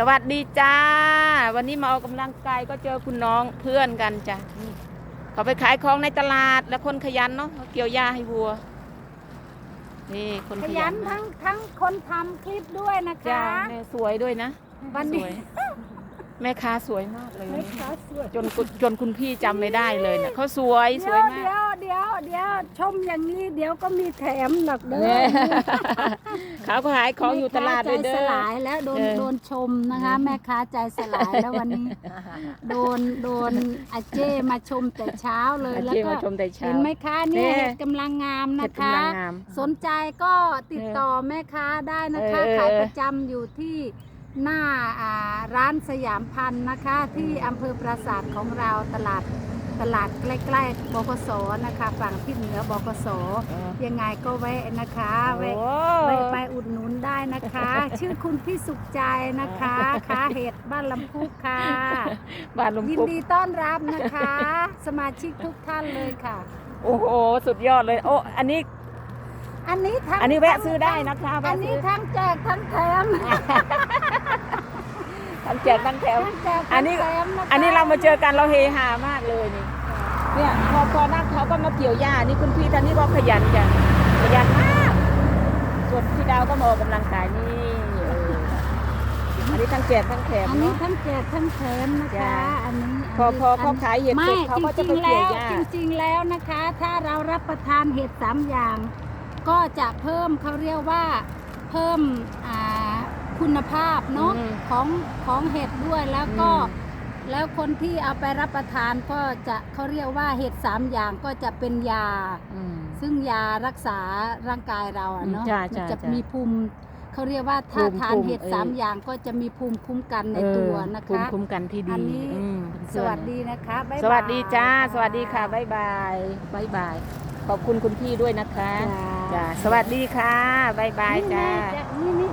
สวัสดีจ้า วันนี้มาออกกำลังกายก็เจอคุณน้องเพื่อนกันจ้ะนี่เขาไปขายของในตลาดแล้วคนขยันเนาะเขาเกี่ยวหญ้าให้วัว นี่คนขขยัยันนทั้งทั้งคนทำคลิปด้วยนะจ้าคะ แม่สวยด้วยนะวันสนี้วยแม่ค้าสวยมากเลยแม่วันนี้ค้าสวยจนคุณจนคุณพี่จำไม่ได้เลยเนี่ยเขาสวยเดี๋สยววยเดี๋มากยวเดี๋ยว เดี๋ยวชมอย่างนี้เดี๋ยวก็มีแถมหรอกเด้เนี่อยเขาก็ขายของอยู่ตลาดด้วยเด้แม่ค้าใจสอลายแล้วโดนเออโดนชมนะคะ แม่ค้าใจสลายแล้ววันนี้ โดนโดนอาเจ้มาชมแต่เช้าเลยอาแล้วเจก็มาชมแต่เช้าเห็นไหมคะเนี่ยเนี่ยเห็ดกำลังงามเห็นะดคะกำลังงามสนใจก็ติดต่อแม่ค้าได้นะคะเออขายประจำอยู่ที่หน้าอ่าร้านสยามพันธ์นะคะ ที่อำเภอปราสาทของเราตลาด ตลาดใกล้ๆบกสนะคะฝั่งที่เหนือบกสเออยังไงก็แวะนะคะแวะโอ้แวะไปอุดหนุนได้นะคะ ชื่อคุณพี่สุขใจนะคะค้าเห็ดบ้านลำพูค่ะบ้านลุงยินปุ๊กดีต้อนรับนะคะ สมาชิกทุกท่านเลยค่ะ โอ้โหสุดยอดเลยโอ้อันนี้อันนี้ทั้งอันนี้แวะซื้อได้นะคะ อัแวะนซื้นี้อทั้งแจกทั้งแถม ทั้งแจกทั้งแถวทั้งแจกอันนี้ทั้งแถมะคะอันนี้เรามาเจอกันเราเฮฮามากเลยนี่เนี่ยพอพอนั่งเขาก็มาเกี่ยวหญ้านี่คุณพี่ท่านนี้ก็ขยันจังขยันมากส่วนพี่ดาวก็มาออกกำลังกายนี่เอออันนี้ทั้งแจกทั้งแถมอันนี้เนาะทั้งแจกทั้งแถมนะจ้ะคะอันนี้พอพอเขาขายเห็ดไม่เสร็จเขาก็จะจไปริงๆเกี่แล้ยววหญ้าจริง ๆ แล้วนะคะ ถ้าเรารับประทานเห็ดสามอย่าง ก็จะเพิ่มเขาเรียกว่าเพิ่มอ่า คุณภาพเนาะอืมของของเห็ดด้วยแล้วก็ อืม แล้วคนที่เอาไปรับประทานก็จะเขาเรียกว่าเห็ดสามอย่างก็จะเป็นยา อืม ซึ่งยารักษาร่างกายเราอะเนาะอืมจ้ะมัจ้ะจะจ้ะมีภูมิเขาเรียกว่าถ้าภูมิทานภูมิเห็ดเออสามอย่างก็จะมีภูมิคุ้มกันในตัวนะภูมิคะ คุ้มกันที่ดีอันนี้ อืมสวัสดีนะคะบ๊ายบายสวัสดีจ้าค่ะสวัสดีค่ะ บ๊ายบาย บ๊ายบาย ขอบคุณคุณพี่ด้วยนะคะจ้าจ้าสวัสดีค่ะ บ๊ายบายนี่จ้าแม่จะนี่นี่